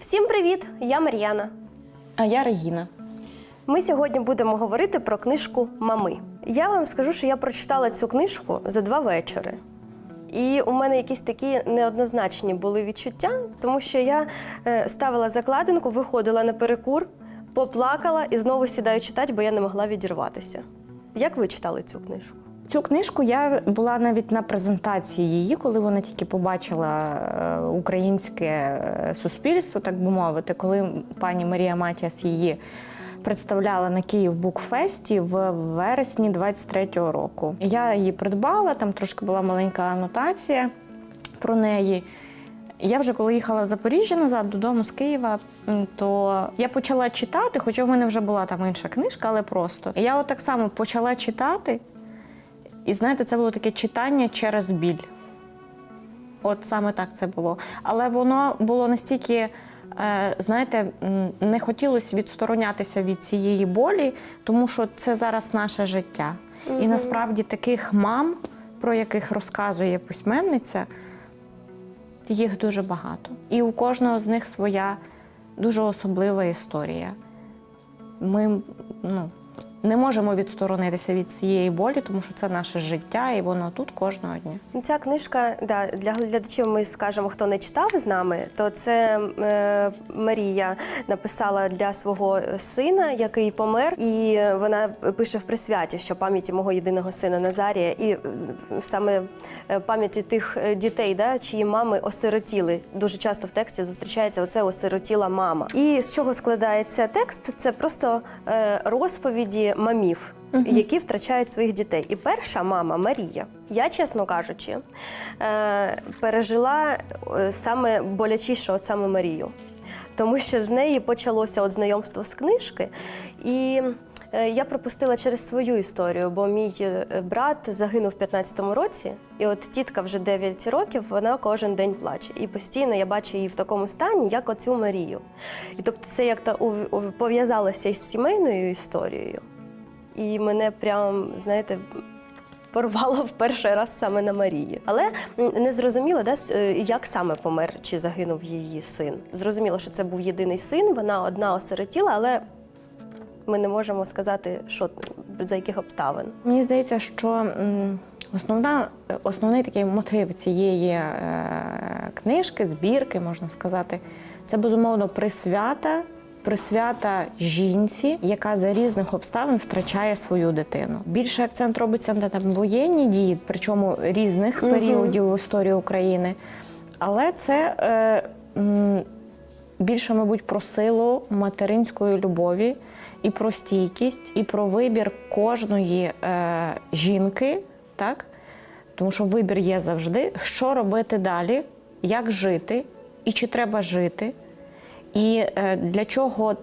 Всім привіт! Я Мар'яна. А я Регіна. Ми сьогодні будемо говорити про книжку Мами. Я вам скажу, що я прочитала цю книжку за два вечори. І у мене якісь такі неоднозначні були відчуття, тому що я е, ставила закладинку, виходила на перекур, поплакала і знову сідаю читати, бо я не могла відірватися. Як ви читали цю книжку? Цю книжку я була навіть на презентації її, коли вона тільки побачила е, українське е, суспільство, так би мовити, коли пані Марія Матіас її представляла на Київ Букфесті в вересні 23-го року. Я її придбала, там трошки була маленька анотація про неї. Я вже коли їхала в Запоріжжя назад додому з Києва, то я почала читати, хоча в мене вже була там інша книжка, але просто. Я от так само почала читати, і знаєте, це було таке читання через біль. От саме так це було. Але воно було настільки, е, знаєте, не хотілося відсторонятися від цієї болі, тому що це зараз наше життя. І насправді таких мам, про яких розказує письменниця, їх дуже багато. І у кожного з них своя дуже особлива історія. Ми ну, не можемо відсторонитися від цієї болі, тому що це наше життя, і воно тут кожного дня. Ну, Ця книжка, да, для глядачів ми скажемо, хто не читав з нами, то це е, Марія написала для свого сина, який помер, і вона пише в присвяті, що пам'яті мого єдиного сина Назарія, і е, саме е, пам'яті тих е, дітей, да, чиї мами осиротіли. Дуже часто в тексті зустрічається оце осиротіла мама. І з чого складається текст? Це просто е, розповіді мамів які втрачають своїх дітей. І перша мама Марія. Я, чесно кажучи, е, пережила е, саме болячіше от саме Марію. Тому що з неї почалося от знайомство з книжки. І е, я пропустила через свою історію, бо мій брат загинув в 15-му році, і от тітка вже 9 років, вона кожен день плаче. І постійно я бачу її в такому стані, як оцю Марію. І тобто це як то пов'язалося із сімейною історією. І мене прям, знаєте, порвало в перший раз саме на Марії. Але не зрозуміло, да, с- е, як саме помер чи загинув її син. Зрозуміло, що це був єдиний син, вона одна осиротіла, але ми не можемо сказати, що за яких обставин. Мені здається, що основна, основний такий мотив цієї е, книжки, збірки, можна сказати, це безумовно присвята. Присвята жінці, яка за різних обставин втрачає свою дитину. Більше акцент робиться на там воєнні дії, причому різних Мгм. періодів в історії України. Але це е, м, більше, мабуть, про силу материнської любові і про стійкість, і про вибір кожної е, жінки, так? Тому що вибір є завжди, що робити далі, як жити, і чи треба жити, і е, для чого.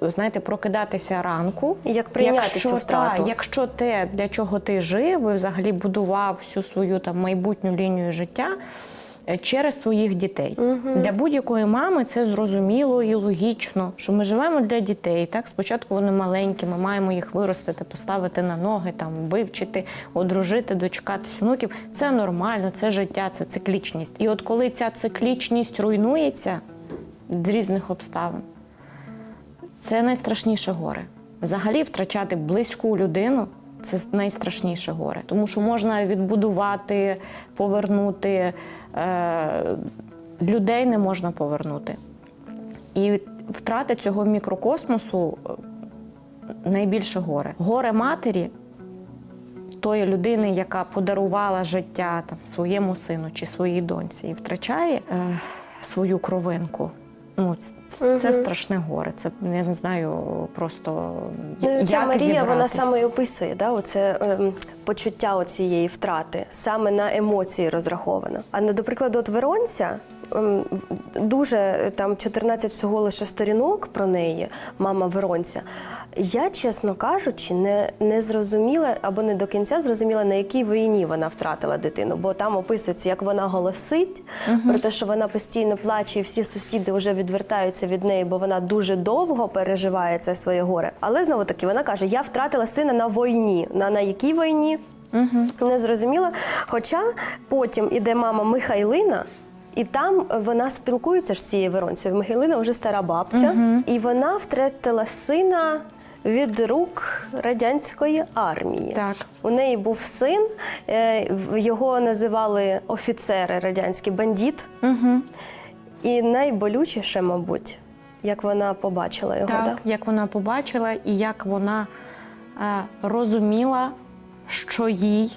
Знаєте, прокидатися ранку, як прийняти цю втрату. та, якщо те, для чого ти жив, і взагалі будував всю свою там майбутню лінію життя е, через своїх дітей. Для будь-якої мами це зрозуміло і логічно, що ми живемо для дітей. Так, спочатку вони маленькі, ми маємо їх виростити, поставити на ноги, там вивчити, одружити, дочекатись внуків. Це нормально, це життя, це циклічність. І от коли ця циклічність руйнується з різних обставин. Це найстрашніше горе. Взагалі втрачати близьку людину це найстрашніше горе. Тому що можна відбудувати, повернути. Е, людей не можна повернути. І втрата цього мікрокосмосу найбільше горе. Горе матері тої людини, яка подарувала життя там, своєму сину чи своїй доньці, і втрачає е, свою кровинку. Ну, це, це страшне горе. Це я не знаю просто Ну, як ця Марія вона саме і описує да, оце, е, почуття цієї втрати, саме на емоції розрахована. А ну, до прикладу, от Веронця дуже е, там 14 всього лише сторінок про неї, мама Веронця. Я, чесно кажучи, не, не зрозуміла або не до кінця зрозуміла, на якій війні вона втратила дитину, бо там описується, як вона голосить, про те, що вона постійно плаче, і всі сусіди вже відвертаються від неї, бо вона дуже довго переживає це своє горе. Але знову таки вона каже: Я втратила сина на війні. На, на якій війні? Не зрозуміла. Хоча потім іде мама Михайлина. І там вона спілкується ж з цією Веронцею. Михайлина вже стара бабця, і вона втратила сина від рук радянської армії. Так. У неї був син, е, його називали офіцери радянський бандит. Угу. І найболючіше, мабуть, як вона побачила його. Так, Да? як вона побачила і як вона е, розуміла, що їй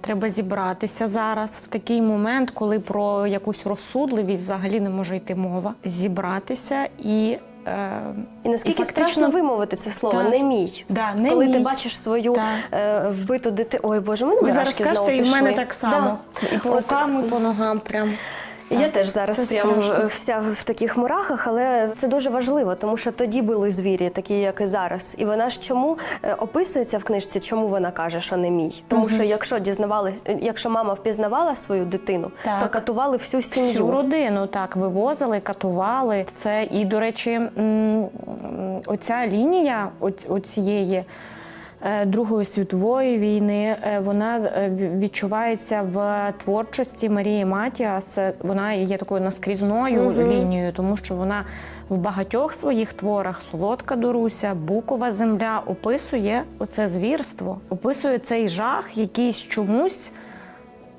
треба зібратися зараз в такий момент, коли про якусь розсудливість взагалі не може йти мова. Зібратися і. Е, І наскільки і страшно вимовити це слово да. не мій. Да, не Коли ти бачиш свою да. е, вбиту дитину. Ой, Боже, мене Ви зараз кажете, і в мене так само. Да. І по рукам, і по ногам прям. Я теж зараз Це прям страшно. вся в таких мурахах, але це дуже важливо, тому що тоді були звірі, такі як і зараз. І вона ж чому е, описується в книжці, чому вона каже, що не мій? Тому що якщо дізнавали, якщо мама впізнавала свою дитину, Так. то катували всю сім'ю. Всю родину так вивозили, катували. Це і, до речі, оця лінія оцієї. Е, Другої світової війни е, вона е, відчувається в творчості Марії Матіас. Вона є такою наскрізною лінією, тому що вона в багатьох своїх творах Солодка Доруся, Букова земля описує оце звірство, описує цей жах, якийсь чомусь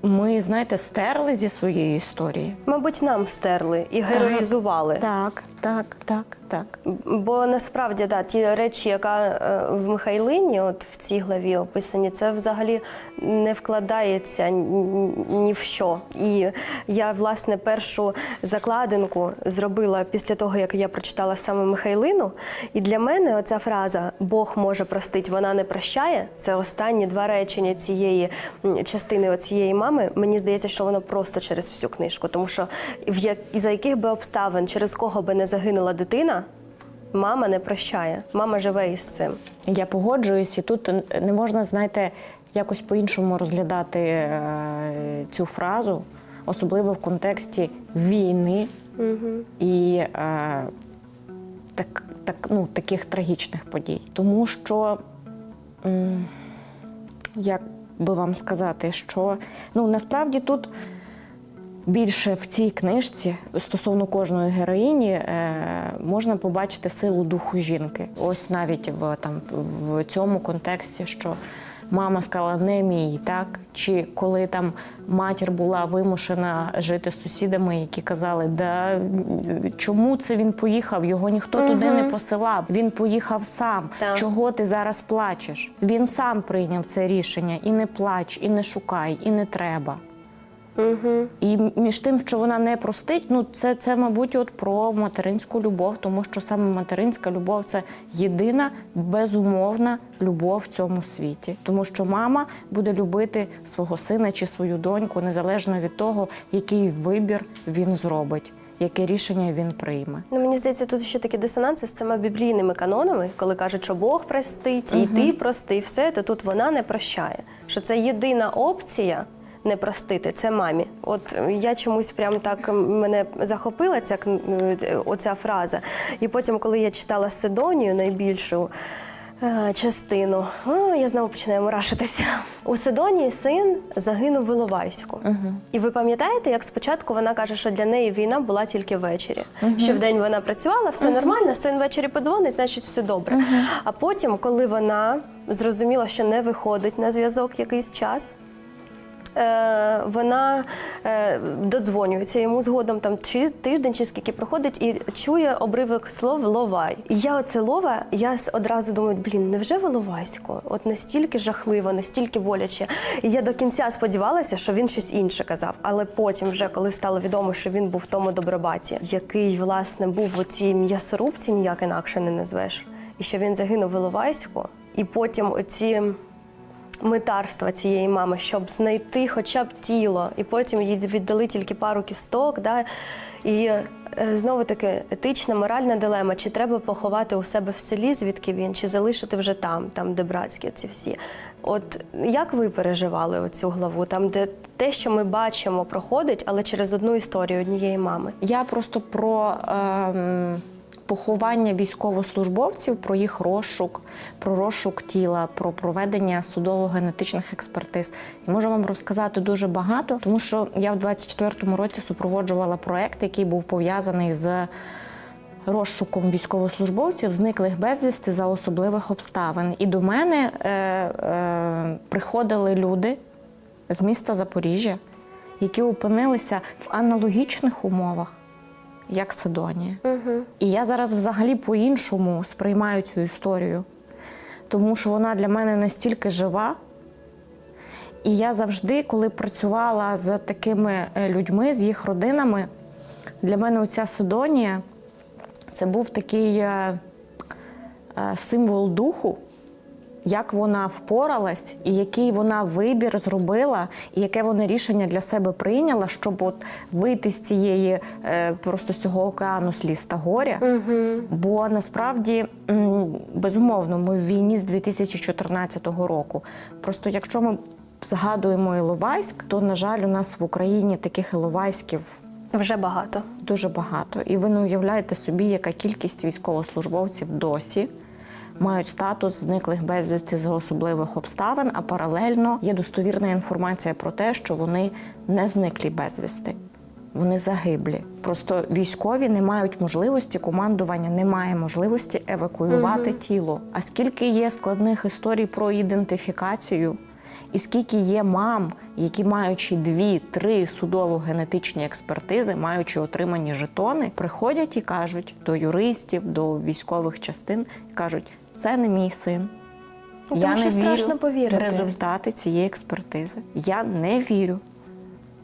ми, знаєте, стерли зі своєї історії. Мабуть, нам стерли і героїзували. Так, так, так, так. так. Бо насправді да, ті речі, яка е, в Михайлині, от в цій главі описані, це взагалі не вкладається ні- в що. І я власне першу закладинку зробила після того, як я прочитала саме Михайлину. І для мене оця фраза Бог може простить, вона не прощає. Це останні два речення цієї частини цієї мами. Мені здається, що воно просто через всю книжку, тому що в як за яких би обставин, через кого би не загинула дитина, мама не прощає. Мама живе із цим. Я погоджуюсь, і тут не можна, знаєте, якось по-іншому розглядати е, цю фразу, особливо в контексті війни і е, так, так, ну, таких трагічних подій. Тому що, м, як би вам сказати, що ну, насправді тут. Більше в цій книжці стосовно кожної героїні е, можна побачити силу духу жінки. Ось навіть в там в цьому контексті, що мама сказала не мій, так чи коли там матір була вимушена жити з сусідами, які казали, да чому це він поїхав? Його ніхто туди не посилав. Він поїхав сам. Так. Чого ти зараз плачеш? Він сам прийняв це рішення і не плач, і не шукай, і не треба. Угу. І між тим, що вона не простить, ну це, це мабуть, от про материнську любов, тому що саме материнська любов це єдина безумовна любов в цьому світі. Тому що мама буде любити свого сина чи свою доньку незалежно від того, який вибір він зробить, яке рішення він прийме. Ну, мені здається, тут ще такі дисонанси з цими біблійними канонами, коли кажуть, що Бог простить, і ти прости, і все, то тут вона не прощає. Що це єдина опція. Не простити, це мамі. От е, я чомусь прям так мене захопила ця е, оця фраза. І потім, коли я читала Сидонію найбільшу е, частину, о, я знову починаю мурашитися. У Сидонії син загинув в Іловайську. І ви пам'ятаєте, як спочатку вона каже, що для неї війна була тільки ввечері. Що вдень вона працювала, все нормально, син ввечері подзвонить, значить все добре. А потім, коли вона зрозуміла, що не виходить на зв'язок якийсь час. Е, вона е, додзвонюється йому згодом там чи тиждень, чи скільки проходить, і чує обривок слов ловай. І я оце лова, я одразу думаю, блін, невже в Іловайську? От настільки жахливо, настільки боляче. І я до кінця сподівалася, що він щось інше казав. Але потім, вже коли стало відомо, що він був в тому добробаті, який власне був у цій м'ясорубці, ніяк інакше не назвеш, і що він загинув в Іловайську, і потім оці митарства цієї мами, щоб знайти хоча б тіло, і потім їй віддали тільки пару кісток. Да? І е, знову таки етична, моральна дилема: чи треба поховати у себе в селі, звідки він, чи залишити вже там, там, де братські ці всі. От як ви переживали оцю главу, там, де те, що ми бачимо, проходить, але через одну історію однієї мами? Я просто про ем, поховання військовослужбовців, про їх розшук, про розшук тіла, про проведення судово-генетичних експертиз. І можу вам розказати дуже багато, тому що я в 24-му році супроводжувала проект, який був пов'язаний з розшуком військовослужбовців, зниклих безвісти за особливих обставин. І до мене е, е, приходили люди з міста Запоріжжя, які опинилися в аналогічних умовах, як Сидонія. І я зараз взагалі по-іншому сприймаю цю історію, тому що вона для мене настільки жива. І я завжди, коли працювала з такими е, людьми, з їх родинами, для мене оця Сидонія це був такий е, е, символ духу, як вона впоралась, і який вона вибір зробила, і яке вона рішення для себе прийняла, щоб от вийти з цієї е, просто з цього океану сліз та горя. Бо насправді, безумовно, ми в війні з 2014 року. Просто якщо ми згадуємо Іловайськ, то, на жаль, у нас в Україні таких Іловайськів Вже багато. дуже багато. І ви не уявляєте собі, яка кількість військовослужбовців досі мають статус зниклих безвісти з особливих обставин, а паралельно є достовірна інформація про те, що вони не зниклі безвісти. Вони загиблі. Просто військові не мають можливості, командування не має можливості евакуювати тіло. А скільки є складних історій про ідентифікацію, і скільки є мам, які маючи дві-три судово-генетичні експертизи, маючи отримані жетони, приходять і кажуть до юристів, до військових частин і кажуть, це не мій син. Ну, тому що страшно повірити. в результати цієї експертизи. Я не вірю.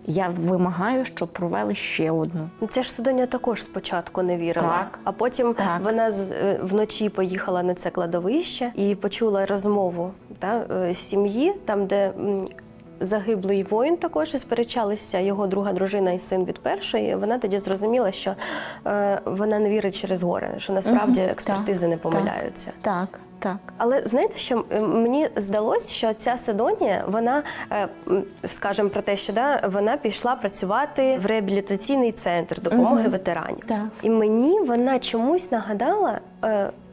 Я вимагаю, щоб провели ще одну. Ну, Ця ж Сидоня також спочатку не вірила, Так. а потім Так. вона е, вночі поїхала на це кладовище і почула розмову та, е, з сім'ї, там, де загиблий воїн також і сперечалися його друга дружина і син від першої. Вона тоді зрозуміла, що е, вона не вірить через горе, що насправді Мгм. експертизи Так, не помиляються. Так, так. Але знаєте, що е, мені здалось, що ця Сидонія, вона, е, м, скажемо про те, що да, вона пішла працювати в реабілітаційний центр допомоги ветеранів. Так. І мені вона чомусь нагадала.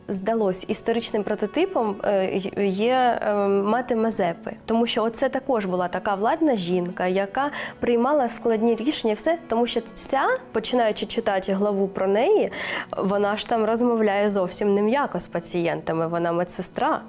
Здалось історичним прототипом е, є е, мати Мазепи, тому що оце також була така владна жінка, яка приймала складні рішення. Все тому, що ця, починаючи читати главу про неї, вона ж там розмовляє зовсім не м'яко з пацієнтами. Вона медсестра,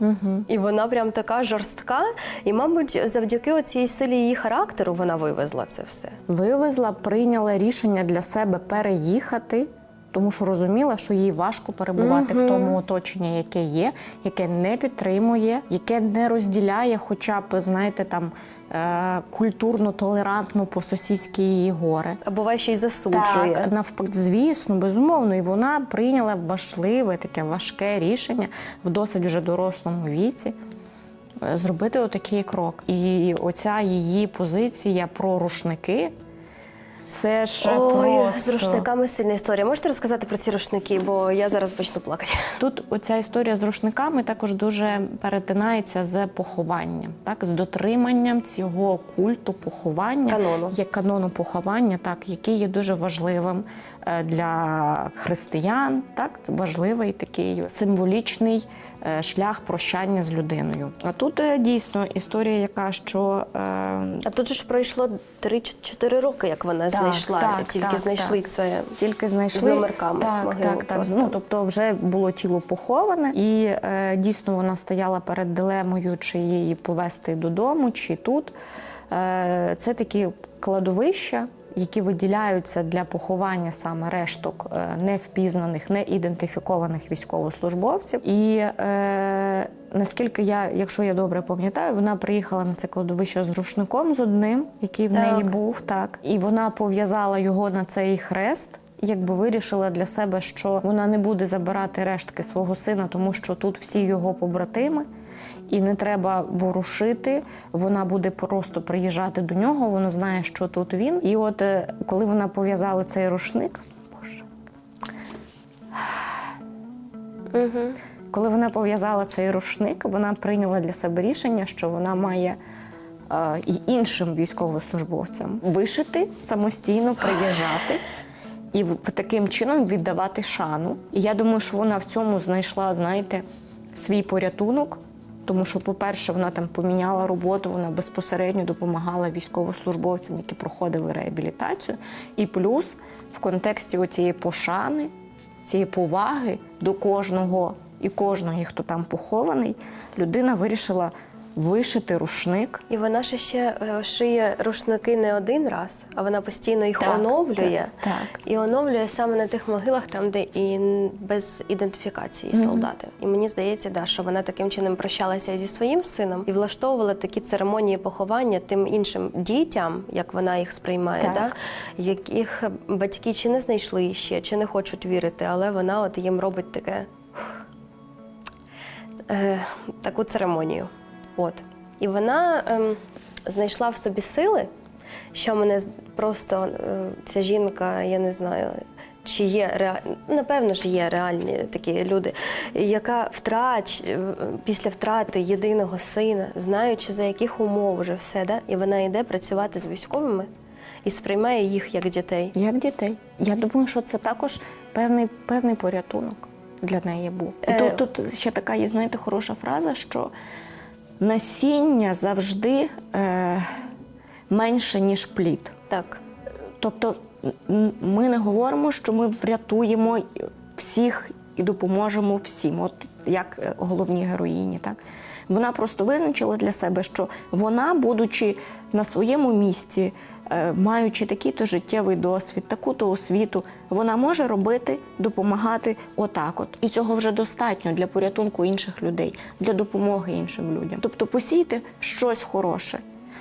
і вона прям така жорстка. І, мабуть, завдяки оцій силі її характеру вона вивезла це все. Вивезла, прийняла рішення для себе переїхати, тому що розуміла, що їй важко перебувати в тому оточенні, яке є, яке не підтримує, яке не розділяє, хоча б, знаєте, там е, культурно толерантно по сусідськи її горе. А буває ще й засуджує. Так, навпаки, звісно, безумовно, і вона прийняла важливе, таке важке рішення в досить вже дорослому віці. е, Зробити отакий крок. І оця її позиція про рушники це ж Ой, просто з рушниками сильна історія. Можете розказати про ці рушники, бо я зараз почну плакати. Тут оця історія з рушниками також дуже перетинається з похованням, так з дотриманням цього культу поховання, Канону. є канону поховання, так який є дуже важливим для християн. Так важливий такий символічний е, шлях прощання з людиною. А тут е, дійсно історія, яка що е, А тут же ж пройшло 3-4 роки, як вона Так, знайшла, так, тільки так, знайшли так. це. тільки знайшли З номерками Так, могили так, так. Ну тобто, вже було тіло поховане, і е, дійсно вона стояла перед дилемою, чи її повезти додому, чи тут. Е, це такі кладовища. Які виділяються для поховання саме решток е, невпізнаних, неідентифікованих військовослужбовців. І е, наскільки я, якщо я добре пам'ятаю, вона приїхала на це кладовище з рушником з одним, який в Так. неї був, так і вона пов'язала його на цей хрест. Якби вирішила для себе, що вона не буде забирати рештки свого сина, тому що тут всі його побратими, і не треба ворушити. Вона буде просто приїжджати до нього. Вона знає, що тут він. І от е, коли вона пов'язала цей рушник, боже, коли вона пов'язала цей рушник, вона прийняла для себе рішення, що вона має е, і іншим військовослужбовцям вишити, самостійно приїжджати і таким чином віддавати шану. І я думаю, що вона в цьому знайшла, знаєте, свій порятунок. Тому що, по-перше, вона там поміняла роботу, вона безпосередньо допомагала військовослужбовцям, які проходили реабілітацію. І плюс в контексті цієї пошани, цієї поваги до кожного і кожного, хто там похований, людина вирішила вишити рушник. І вона ще ще е, шиє рушники не один раз, а вона постійно їх Так, оновлює. так, так. І оновлює саме на тих могилах, там, де і без ідентифікації солдати. І мені здається, да, що вона таким чином прощалася зі своїм сином і влаштовувала такі церемонії поховання тим іншим дітям, як вона їх сприймає, Так. да? яких батьки чи не знайшли ще, чи не хочуть вірити, але вона от їм робить таке е, таку церемонію. От. І вона ем, знайшла в собі сили, що мене просто е, ця жінка, я не знаю. Чи є реальні, напевно ж є реальні такі люди, яка втрач е, після втрати єдиного сина, знаючи за яких умов вже все, да? і вона йде працювати з військовими і сприймає їх як дітей. Як дітей. Я думаю, що це також певний, певний порятунок для неї був. І Е. тут, тут ще така є, знаєте, хороша фраза, що насіння завжди е, менше, ніж плід. Так. Тобто ми не говоримо, що ми врятуємо всіх і допоможемо всім, от як е, головній героїні. Так? Вона просто визначила для себе, що вона, будучи на своєму місці, е, маючи такий-то життєвий досвід, таку-то освіту, вона може робити, допомагати отак. От. І цього вже достатньо для порятунку інших людей, для допомоги іншим людям. Тобто посійте щось хороше,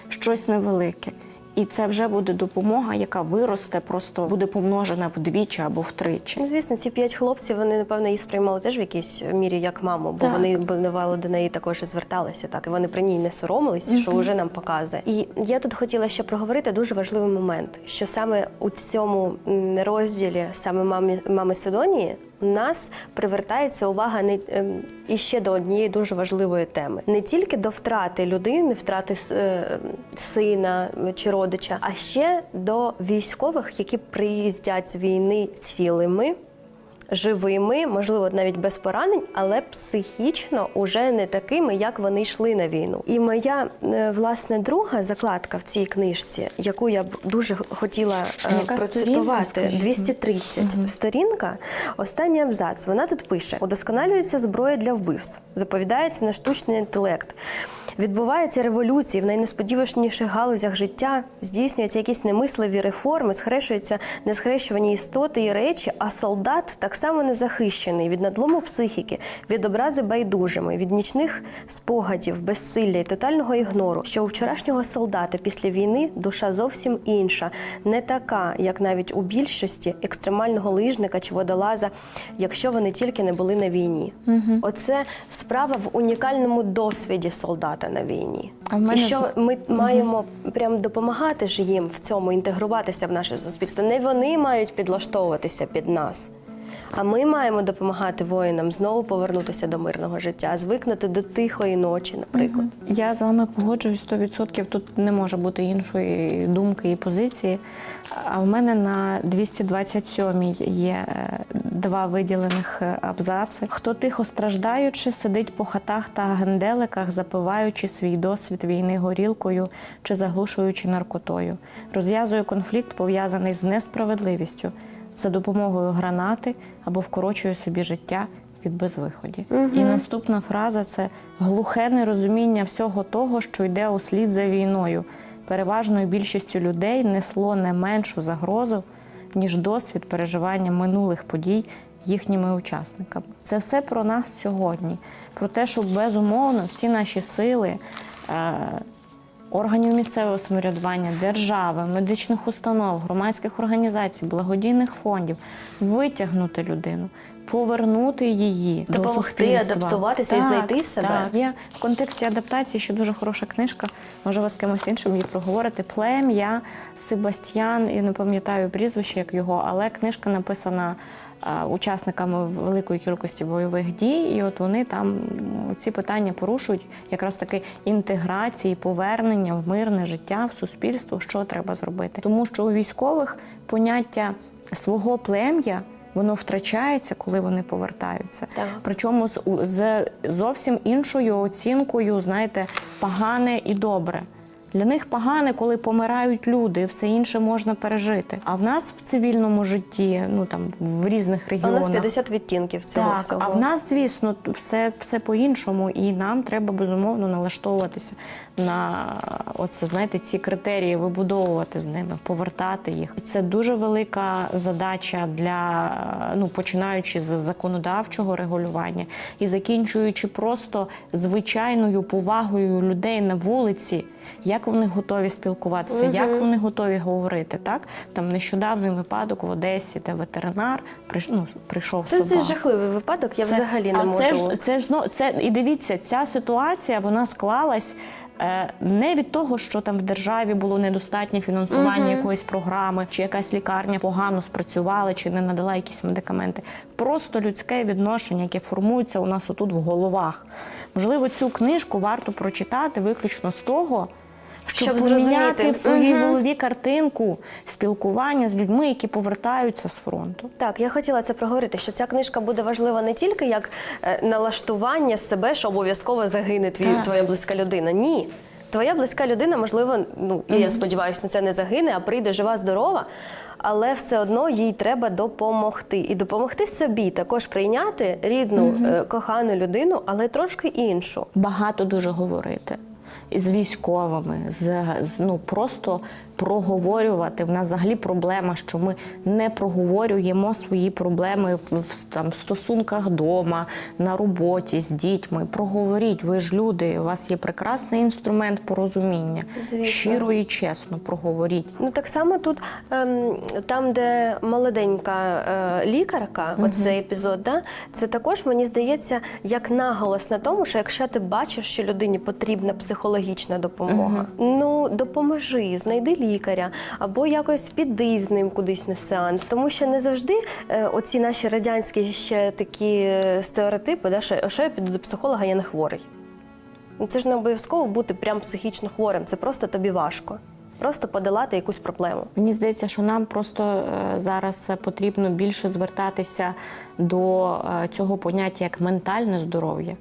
щось невелике. І це вже буде допомога, яка виросте, просто буде помножена вдвічі або втричі. Ну, звісно, ці п'ять хлопців вони напевно її сприймали теж в якійсь мірі як маму, бо Так. вони бувало до неї також і зверталися. Так і вони при ній не соромились, що вже нам показує. І я тут хотіла ще проговорити дуже важливий момент, що саме у цьому розділі саме мами мами Сидонії. Нас привертається увага не ем, і ще до однієї дуже важливої теми: не тільки до втрати людини, втрати е, сина чи родича, а ще до військових, які приїздять з війни цілими живими, можливо, навіть без поранень, але психічно уже не такими, як вони йшли на війну. І моя е, власне друга закладка в цій книжці, яку я б дуже хотіла е, Яка процитувати, скажіть? 230 сторінка. Останній абзац. Вона тут пише: удосконалюється зброя для вбивств, заповідається на штучний інтелект. Відбуваються революції в найнесподіваніших галузях життя, здійснюються якісь немисливі реформи, схрещуються несхрещувані істоти і речі, а солдат так само не захищений від надлому психіки, від образи байдужими, від нічних спогадів, безсилля і тотального ігнору, що у вчорашнього солдата після війни душа зовсім інша, не така, як навіть у більшості екстремального лижника чи водолаза, якщо вони тільки не були на війні. Оце справа в унікальному досвіді солдата на війні. А в мене І що ми маємо прям допомагати ж їм в цьому інтегруватися в наше суспільство. Не вони мають підлаштовуватися під нас. А ми маємо допомагати воїнам знову повернутися до мирного життя, звикнути до тихої ночі, наприклад. Я з вами погоджуюсь 100%. Тут не може бути іншої думки і позиції. А в мене на 227-й є е, два виділених е, абзаци. Хто тихо страждаючи, сидить по хатах та генделиках, запиваючи свій досвід війни горілкою чи заглушуючи наркотою, розв'язує конфлікт, пов'язаний з несправедливістю за допомогою гранати або вкорочує собі життя від безвиході. І наступна фраза це глухе нерозуміння всього того, що йде услід за війною. Переважною більшістю людей несло не меншу загрозу, ніж досвід переживання минулих подій їхніми учасниками. Це все про нас сьогодні, про те, що безумовно всі наші сили. Органів місцевого самоврядування, держави, медичних установ, громадських організацій, благодійних фондів витягнути людину, повернути її Допомогти до суспільства. адаптуватися і знайти себе. Так. Є в контексті адаптації ще дуже хороша книжка. Може, ви з кимось іншим її проговорити. Плем'я Себастьян, я не пам'ятаю прізвище як його, але книжка написана учасниками великої кількості бойових дій, і от вони там ці питання порушують якраз таки інтеграції, повернення в мирне життя, в суспільство, що треба зробити. Тому що у військових поняття свого плем'я. Воно втрачається, коли вони повертаються. Так. Причому з, з зовсім іншою оцінкою, знаєте, погане і добре. Для них погане, коли помирають люди, все інше можна пережити. А в нас в цивільному житті, ну там в різних регіонах. у нас 50 відтінків цього Так, всього. а в нас, звісно, все, все по-іншому, і нам треба безумовно налаштовуватися на оце, знаєте, ці критерії, вибудовувати з ними, повертати їх. Це дуже велика задача для ну, починаючи з законодавчого регулювання і закінчуючи просто звичайною повагою людей на вулиці. Як вони готові спілкуватися, як вони готові говорити, так там нещодавний випадок в Одесі, де ветеринар прийш, ну, прийшов Це собаку. жахливий випадок, я Це- взагалі не а можу. Це ж це ж зно- це і дивіться, ця ситуація вона склалась. Е, Не від того, що там в державі було недостатнє фінансування якоїсь програми, чи якась лікарня погано спрацювала, чи не надала якісь медикаменти. Просто людське відношення, яке формується у нас отут в головах. Можливо, цю книжку варто прочитати виключно з того, щоб, Щоб зрозуміти. в своїй Мгм. голові картинку спілкування з людьми, які повертаються з фронту. Так, я хотіла це проговорити, що ця книжка буде важлива не тільки як е, налаштування себе, що обов'язково загине твій, Так. твоя близька людина. Ні. Твоя близька людина, можливо, ну і я сподіваюся, на це не загине, а прийде жива, здорова. Але все одно їй треба допомогти. І допомогти собі також прийняти рідну, е, кохану людину, але трошки іншу. багато дуже говорити з військовими, з, ну просто проговорювати. В нас взагалі проблема, що ми не проговорюємо свої проблеми в в, там стосунках вдома, на роботі з дітьми. Проговоріть, ви ж люди. У вас є прекрасний інструмент порозуміння. Звісно. Щиро і чесно проговоріть. Ну так само тут, ем, там, де молоденька е, лікарка, оцей епізод, да, це також мені здається як наголос на тому, що якщо ти бачиш, що людині потрібна психологічна допомога, ну допоможи, знайди лікаря або якось піди з ним кудись на сеанс. Тому що не завжди е, оці наші радянські ще такі е, стереотипи, да, що, я піду до психолога, я не хворий. Ну, Це ж не обов'язково бути прям психічно хворим, це просто тобі важко. Просто подолати якусь проблему. Мені здається, що нам просто е, зараз потрібно більше звертатися до цього поняття як ментальне здоров'я.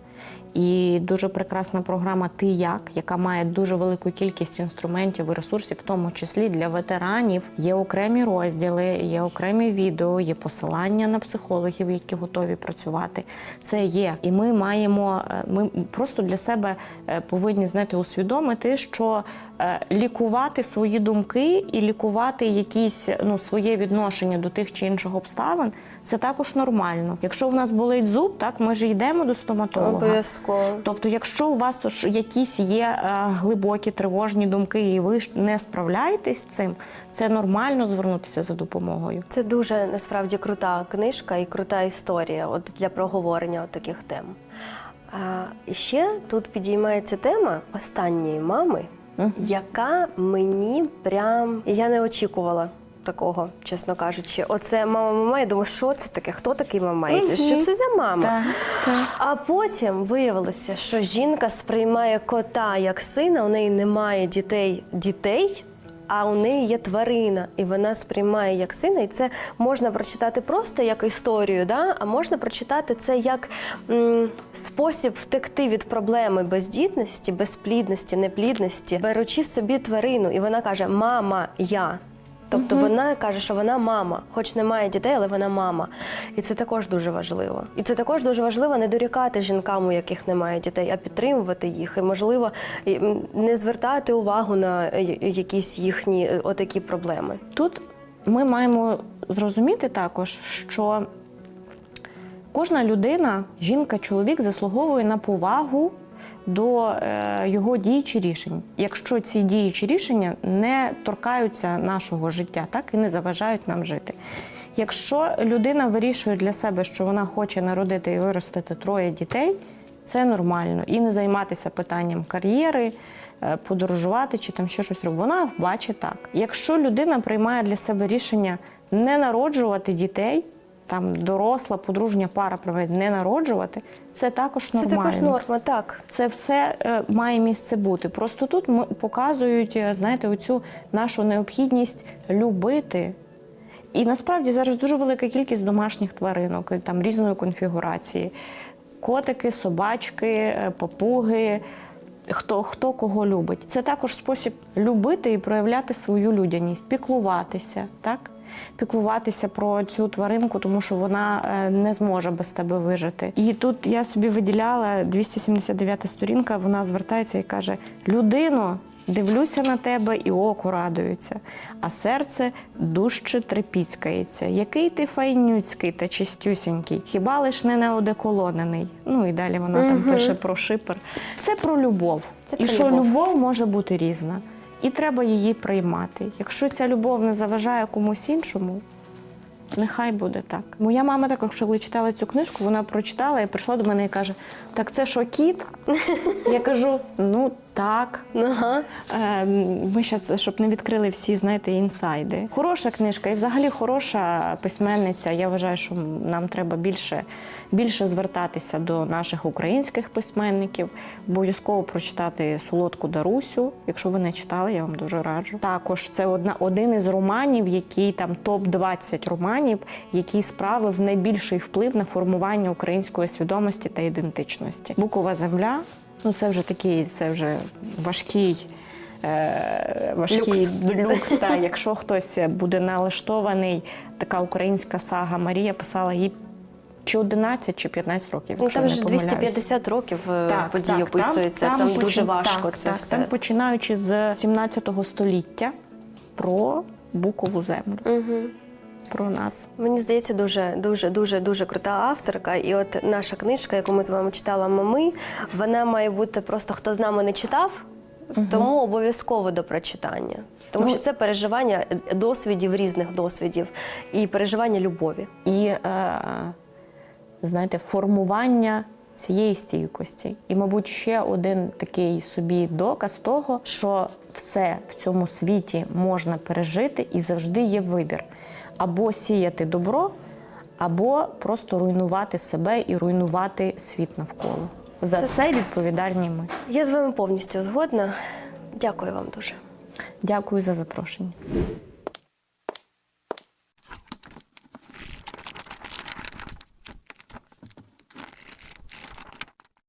І дуже прекрасна програма Ти як, яка має дуже велику кількість інструментів і ресурсів, в тому числі для ветеранів. Є окремі розділи, є окремі відео, є посилання на психологів, які готові працювати. Це є. І ми маємо, е, ми просто для себе е, повинні знаєте, усвідомити, що е, лікувати свої думки і лікувати якісь ну своє відношення до тих чи інших обставин. Це також нормально. Якщо в нас болить зуб, так ми ж йдемо до стоматолога. Обов'язково. Тобто, якщо у вас якісь є е, глибокі тривожні думки, і ви ж не справляєтесь з цим, це нормально звернутися за допомогою. Це дуже насправді крута книжка і крута історія от для проговорення от таких тем. А, і ще тут підіймається тема останньої мами, яка мені прям я не очікувала. Такого, чесно кажучи, оце мама мама. Я думаю, що це таке? Хто такий мама? Що це за мама? Так, так. А потім виявилося, що жінка сприймає кота як сина, у неї немає дітей дітей, а у неї є тварина, і вона сприймає як сина. І це можна прочитати просто як історію, да? а можна прочитати це як м, спосіб втекти від проблеми бездітності, безплідності, неплідності, беручи собі тварину. І вона каже: Мама, я. Тобто вона каже, що вона мама, хоч немає дітей, але вона мама. І це також дуже важливо. І це також дуже важливо не дорікати жінкам, у яких немає дітей, а підтримувати їх. І можливо не звертати увагу на е, якісь їхні е, отакі проблеми. Тут ми маємо зрозуміти також, що кожна людина, жінка, чоловік заслуговує на повагу до е, його дій чи рішень, якщо ці дії чи рішення не торкаються нашого життя, так і не заважають нам жити. Якщо людина вирішує для себе, що вона хоче народити і виростити троє дітей, це нормально. І не займатися питанням кар'єри, е, подорожувати чи там ще щось робити. Вона бачить так. Якщо людина приймає для себе рішення не народжувати дітей, там доросла, подружня пара приведе не народжувати, це також Це також норма, так. Це все е, має місце бути. Просто тут ми показують, е, знаєте, оцю нашу необхідність любити. І насправді зараз дуже велика кількість домашніх тваринок, там різної конфігурації: котики, собачки, е, папуги. Хто, хто кого любить. Це також спосіб любити і проявляти свою людяність, піклуватися, так? Піклуватися про цю тваринку, тому що вона е, не зможе без тебе вижити. І тут я собі виділяла 279 сторінка. Вона звертається і каже: Людино, дивлюся на тебе і око радується, а серце дужче трепіцькається. Який ти файнюцький та чистюсінький, хіба лиш не неодеколонений. Ну і далі вона там пише про шипер. Це про любов. Це і про що любов. любов може бути різна. І треба її приймати. Якщо ця любов не заважає комусь іншому, нехай буде так. Моя мама також, коли читала цю книжку, вона прочитала і прийшла до мене і каже: Так це що, кіт? Я кажу: ну так. Ага. Е, Ми зараз, щоб не відкрили всі, знаєте, інсайди. Хороша книжка і взагалі хороша письменниця. Я вважаю, що нам треба більше, більше звертатися до наших українських письменників. Обов'язково прочитати Солодку Дарусю. Якщо ви не читали, я вам дуже раджу. Також це одна, один із романів, який там топ-20 романів, який справив найбільший вплив на формування української свідомості та ідентичності. Букова земля. Ну, це вже такий, це вже важкий. Е, важкий люкс. та, якщо хтось буде налаштований, така українська сага Марія писала їй чи 11, чи 15 років. Ну якщо там помиляюсь. 250 років е, подій описується. Там, почин- дуже важко так, це так, все. Там починаючи з 17 століття про букову землю, Угу. Про нас. Мені здається, дуже дуже дуже дуже крута авторка. І от наша книжка, яку ми з вами читала ми, вона має бути просто хто з нами не читав. Тому обов'язково до прочитання, тому Ну, що це переживання досвідів різних досвідів і переживання любові. і е, знаєте, формування цієї стійкості. І, мабуть, ще один такий собі доказ того, що все в цьому світі можна пережити і завжди є вибір: або сіяти добро, або просто руйнувати себе і руйнувати світ навколо. За Це- це відповідальні ми. Я з вами повністю згодна. Дякую вам дуже. Дякую за запрошення.